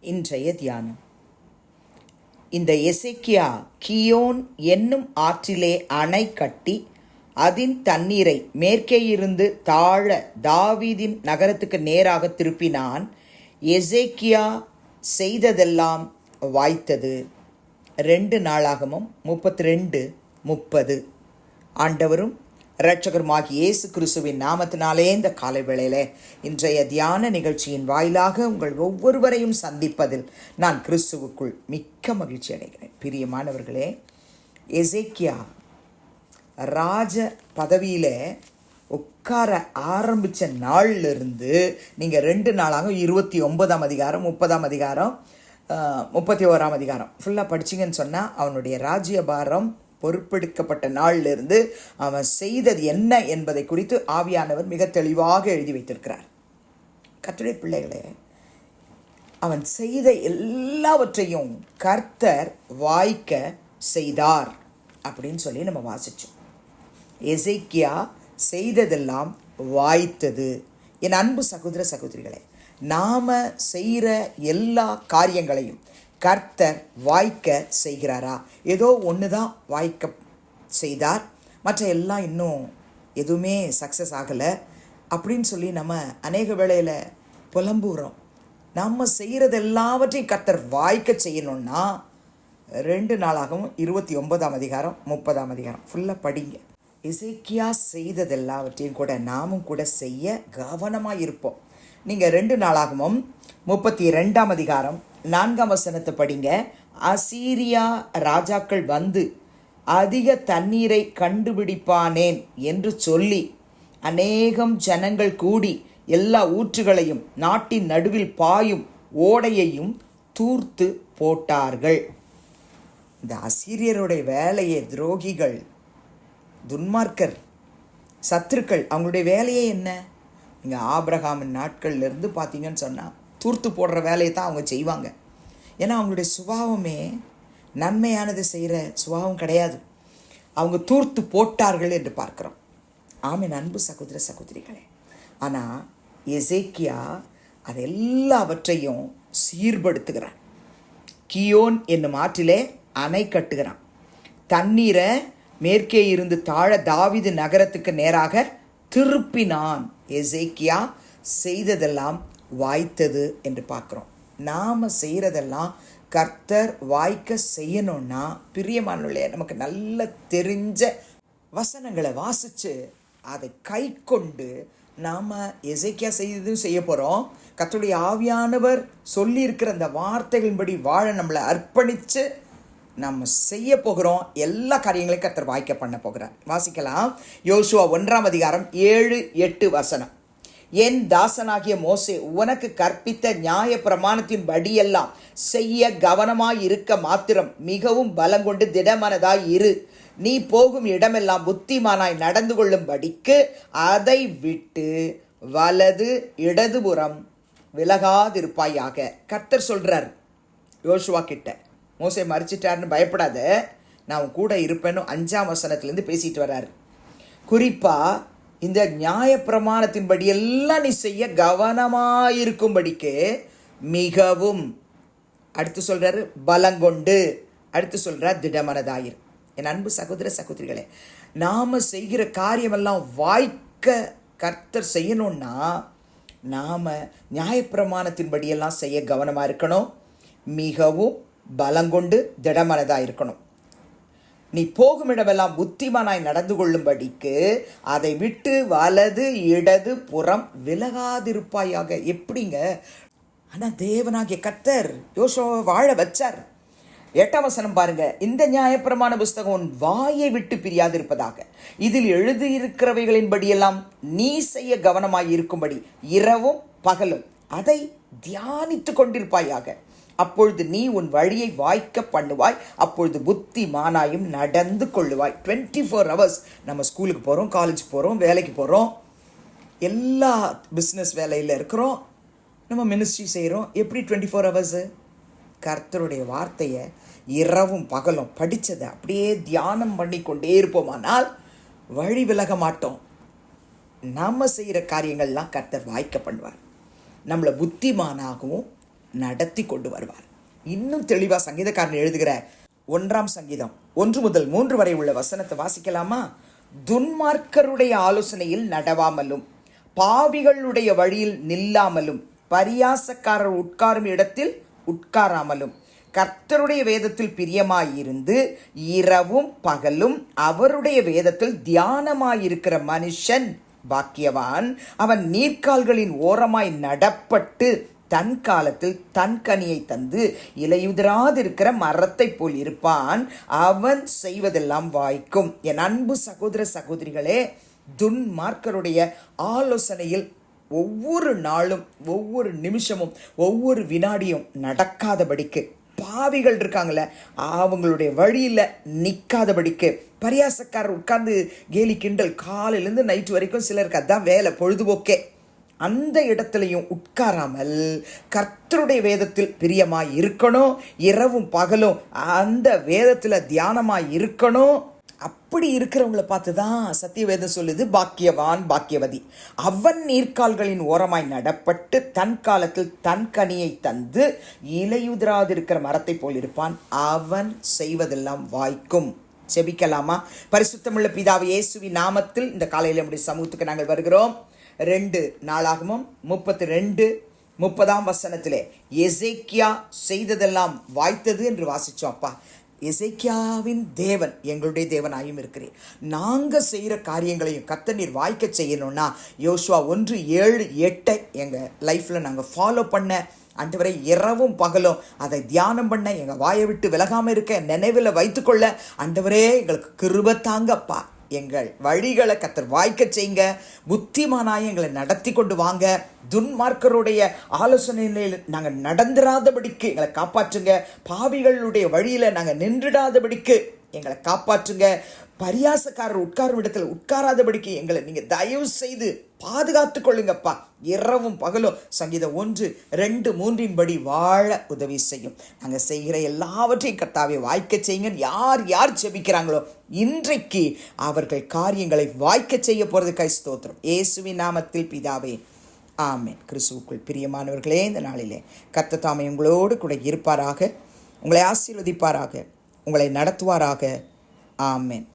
இன்றைய தியானம். இந்த எசைக்கியா கியோன் என்னும் ஆற்றிலே அணை கட்டி அதன் தண்ணீரை மேற்கேயிருந்து தாழ தாவீதின் நகரத்துக்கு நேராக திருப்பினான். எசேக்கியா செய்ததெல்லாம் வாய்த்தது. ரெண்டு நாளாகமும் முப்பத்தி ரெண்டு முப்பது. ஆண்டவரும் இரட்சகருமாகி இயேசு கிறிஸ்துவின் நாமத்தினாலே இந்த காலை வேளையிலே இன்றைய தியான நிகழ்ச்சியின் வாயிலாக உங்கள் ஒவ்வொருவரையும் சந்திப்பதில் நான் கிறிஸ்துவுக்குள் மிக்க மகிழ்ச்சி அடைகிறேன். பிரியமானவர்களே எசேக்கியா ராஜ பதவியில் உட்கார ஆரம்பித்த நாள்லேருந்து நீங்கள் ரெண்டு நாளாக இருபத்தி ஒன்பதாம் அதிகாரம் முப்பதாம் அதிகாரம் முப்பத்தி ஓராம் அதிகாரம் ஃபுல்லாக படிச்சிங்கன்னு சொன்னால் அவனுடைய ராஜ்யபாரம் பொறுப்பெடுக்கப்பட்ட நாளிலிருந்து அவன் செய்தது என்ன என்பதை குறித்து ஆவியானவர் மிக தெளிவாக எழுதி வைத்திருக்கிறார். கத்துடைய பிள்ளைகளே அவன் செய்த எல்லாவற்றையும் கர்த்தர் வாய்க்க செய்தார் அப்படின்னு சொல்லி நம்ம வாசிச்சோம். எசைக்கியா செய்ததெல்லாம் வாய்த்தது. என் அன்பு சகோதர சகோதரிகளே நாம செய்கிற எல்லா காரியங்களையும் கர்த்தர் வாய்க்க செய்கிறாரா? ஏதோ ஒன்று தான் வாய்க்க செய்தார். மற்ற எல்லாம் இன்னும் எதுவுமே சக்ஸஸ் ஆகலை. அப்படின்னு சொல்லி நம்ம அநேக வேளையில் புலம்புகிறோம் நம்ம செய்கிறது எல்லாவற்றையும் கர்த்தர் வாய்க்க செய்யணும்னா ரெண்டு நாளாகவும் இருபத்தி ஒன்பதாம் அதிகாரம் முப்பதாம் அதிகாரம். ஃபுல்லாக படிங்க. இசைக்கியா செய்தது எல்லாவற்றையும் கூட நாமும் கூட செய்ய கவனமாக இருப்போம். நீங்கள் ரெண்டு நாளாகவும் முப்பத்தி ரெண்டாம் அதிகாரம் நான்காம் வசனத்தை படிங்க. அசீரியா ராஜாக்கள் வந்து அதிக தண்ணீரை கண்டுபிடிப்பானேன் என்று சொல்லி அநேகம் ஜனங்கள் கூடி எல்லா ஊற்றுகளையும் நாட்டின் நடுவில் பாயும் ஓடையையும் தூர்த்து போட்டார்கள். இந்த அசீரியருடைய வேலையை துரோகிகள் துன்மார்க்கர் சத்துருக்கள் அவங்களுடைய வேலையே என்ன? நீங்கள் ஆபிரகாமின் நாட்கள்லேருந்து பார்த்தீங்கன்னு சொன்னால் தூர்த்து போடுற வேலையை தான் அவங்க செய்வாங்க. ஏன்னா அவங்களுடைய சுபாவமே நன்மையானது செய்கிற சுபாவம் கிடையாது. அவங்க தூர்த்து போட்டார்கள் என்று பார்க்குறோம். ஆமென். அன்பு சகோதர சகோதரிகளே ஆனால் எசேக்கியா அது எல்லாவற்றையும் சீர்படுத்துகிறான். கியோன் என்னும் ஆற்றிலே அணை கட்டுகிறான். தண்ணீரை மேற்கே இருந்து தாழ தாவிது நகரத்துக்கு நேராக திருப்பினான் எசேக்கியா. செய்ததெல்லாம் வாய்த்தது என்று பார்க்குறோம். நாம் செய்கிறதெல்லாம் கர்த்தர் வாய்க்க செய்யணும்னா பிரியமானுள்ளே நமக்கு நல்ல தெரிஞ்ச வசனங்களை வாசித்து அதை கை கொண்டு நாம் எசைக்கியா செய்ததும் செய்ய போகிறோம் கர்த்தருடைய ஆவியானவர் சொல்லியிருக்கிற அந்த வார்த்தைகளின்படி வாழ நம்மளை அர்ப்பணித்து நம்ம செய்ய போகிறோம். எல்லா காரியங்களையும் கர்த்தர் வாய்க்க பண்ண போகிறார். வாசிக்கலாம். யோசுவா ஒன்றாம் அதிகாரம் ஏழு எட்டு வசனம். என் தாசனாகிய மோசே உனக்கு கற்பித்த நியாய பிரமாணத்தின் படியெல்லாம் செய்ய கவனமாய் இருக்க மாத்திரம் மிகவும் பலங்கொண்டு திடமனதாய் இரு. நீ போகும் இடமெல்லாம் புத்திமானாய் நடந்து கொள்ளும்படிக்கு அதை விட்டு வலது இடதுபுறம் விலகாதிருப்பாயாக. கர்த்தர் சொல்றார் யோசுவா கிட்ட மோசே மறிச்சிட்டாருன்னு பயப்படாத. நான் கூட இருப்பேன்னு அஞ்சாம் வசனத்துலேருந்து பேசிட்டு வர்றாரு. குறிப்பாக இந்த நியாயப்பிரமாணத்தின்படி எல்லாம் நீ செய்ய கவனமாயிருக்கும்படிக்கு மிகவும் அடுத்து சொல்கிறாரு பலங்கொண்டு. அடுத்து சொல்கிறார் திடமனதாயிரு. என் அன்பு சகோதர சகோதரிகளே நாம் செய்கிற காரியமெல்லாம் வாய்க்க கர்த்தர் செய்யணும்னா நாம் நியாயப்பிரமாணத்தின்படியெல்லாம் செய்ய கவனமாக இருக்கணும். மிகவும் பலங்கொண்டு திடமனதாக இருக்கணும் நீ போகும் இடமெல்லாம் புத்திமானாய் நடந்து கொள்ளும்படிக்கு அதை விட்டு வலது இடது புறம் விலகாதிருப்பாயாக. எப்படிங்க? ஆனால் தேவனாகிய கத்தர் யோசுவாவை வாழ வச்சார். எட்டாம் வசனம் பாருங்க. இந்த நியாயப்பிரமான புஸ்தகம் உன் வாயை விட்டு பிரியாதிருப்பதாக. இதில் எழுதியிருக்கிறவைகளின்படியெல்லாம் நீ செய்ய கவனமாய் இருக்கும்படி இரவும் பகலும் அதை தியானித்து கொண்டிருப்பாயாக. அப்பொழுது நீ உன் வழியை வாய்க்க பண்ணுவாய் அப்பொழுது புத்திமானாயும் நடந்து கொள்ளுவாய். டுவெண்ட்டி ஃபோர் ஹவர்ஸ் நம்ம ஸ்கூலுக்கு போகிறோம் காலேஜ் போகிறோம் வேலைக்கு போகிறோம் எல்லா பிஸ்னஸ் வேலையில் இருக்கிறோம். நம்ம மினிஸ்ட்ரி செய்கிறோம் எப்படி டுவெண்ட்டி ஃபோர் ஹவர்ஸு கர்த்தருடைய வார்த்தையை இரவும் பகலும் படித்ததை அப்படியே தியானம் பண்ணி கொண்டே இருப்போமானால் வழி விலக மாட்டோம். நம்ம செய்கிற காரியங்கள்லாம் கர்த்தர் வாய்க்க பண்ணுவார். நம்மளை புத்திமானாகவும் நடத்தி கொண்டு வருவார். இன்னும் தெளிவாக சங்கீதக்காரன் எழுதுகிற ஒன்றாம் சங்கீதம் ஒன்று முதல் மூன்று வரை உள்ள வசனத்தை வாசிக்கலாமா? துன்மார்க்கருடைய ஆலோசனையில் நடவாமலும் பாவிகளுடைய வழியில் நில்லாமலும் பரியாசக்காரர் உட்காரும் இடத்தில் உட்காராமலும் கர்த்தருடைய வேதத்தில் பிரியமாயிருந்து இரவும் பகலும் அவருடைய வேதத்தில் தியானமாயிருக்கிற மனுஷன் பாக்கியவான். அவன் நீர்க்கால்களின் ஓரமாய் நடப்பட்டு தன் காலத்தில் தன் கனியை தந்து இலையுதிராதிருக்கிற மரத்தைப் போல் இருப்பான். அவன் செய்வதெல்லாம் வாய்க்கும். என் அன்பு சகோதர சகோதரிகளே துன்மார்க்கருடைய ஆலோசனையில் ஒவ்வொரு நாளும் ஒவ்வொரு நிமிஷமும் ஒவ்வொரு வினாடியும் நடக்காதபடிக்கு பாவிகள் இருக்காங்களே அவங்களுடைய வழியில் நிற்காதபடிக்கு பரியாசக்காரர் உட்கார்ந்து கேலி கிண்டல் காலையிலேருந்து நைட் வரைக்கும் சிலருக்கு அதான் வேலை பொழுதுபோக்கே. அந்த இடத்துலையும் உட்காராமல் கர்த்தருடைய வேதத்தில் பிரியமாக இருக்கணும் இரவும் பகலும் அந்த வேதத்தில் தியானமாக இருக்கணும். அப்படி இருக்கிறவங்கள பார்த்து தான் சத்தியவேதம் சொல்லுது பாக்கியவான் பாக்கியவதி. அவன் நீர்க்கால்களின் ஓரமாய் நடப்பட்டு தன் காலத்தில் தன் கனியை தந்து இலையுதிராதிருக்கிற மரத்தை போல் இருப்பான். அவன் செய்வதெல்லாம் வாய்க்கும். செபிக்கலாமா? பரிசுத்தமுள்ள பிதாவை இயேசுவி நாமத்தில் இந்த காலையில் நம்முடைய சமூகத்துக்கு நாங்கள் வருகிறோம். ரெண்டு நாளாகமும் முப்பத்தி ரெண்டு முப்பதாம் வசனத்திலே எசேக்கியா செய்ததெல்லாம் வாய்த்தது என்று வாசித்தோம் அப்பா எசேக்கியாவின் தேவன் எங்களுடைய தேவனாயும் இருக்கிறேன் நாங்கள் செய்கிற காரியங்களையும் கத்த நீர் வாய்க்க செய்யணும்னா யோசுவா ஒன்று ஏழு எட்டை எங்கள் லைஃப்பில் நாங்கள் ஃபாலோ பண்ண அன்றுவரை இரவும் பகலும் அதை தியானம் பண்ண எங்கள் வாயை விட்டு விலகாமல் இருக்க நினைவில் வைத்துக்கொள்ள அன்றுவரே எங்களுக்கு கிருபத்தாங்கப்பா எங்கள் வழிகளை கத்தர் வாய்க்க செய்யுங்க. புத்திமானாய் எங்களை நடத்தி கொண்டு வாங்க. துன்மார்க்கருடைய ஆலோசனையில் நாங்கள் நடந்துடாதபடிக்கு எங்களை காப்பாற்றுங்க. பாவிகளுடைய வழியில் நாங்கள் நின்றுடாதபடிக்கு எங்களை காப்பாற்றுங்க. பரியாசக்காரர் உட்காரும் இடத்துல உட்காராதபடிக்கு எங்களை நீங்கள் தயவு செய்து பாதுகாத்து கொள்ளுங்கப்பா இரவும் பகலும் சங்கீதம் ஒன்று ரெண்டு மூன்றின் படி வாழ உதவி செய்யும். நாங்கள் செய்கிற எல்லாவற்றையும் கர்த்தாவே வாய்க்க செய்யுங்க. யார் யார் செபிக்கிறாங்களோ இன்றைக்கு அவர்கள் காரியங்களை வாய்க்க செய்ய போகிறது கை ஸ்தோத்திரம். இயேசுவின் நாமத்தில் பிதாவே ஆமேன். கிறிஸ்துவுக்குள் பிரியமானவர்களே இந்த நாளிலே கத்த தாமை உங்களோடு கூட இருப்பாராக உங்களை ஆசீர்வதிப்பாராக உங்களை நடத்துவாராக. ஆமேன்.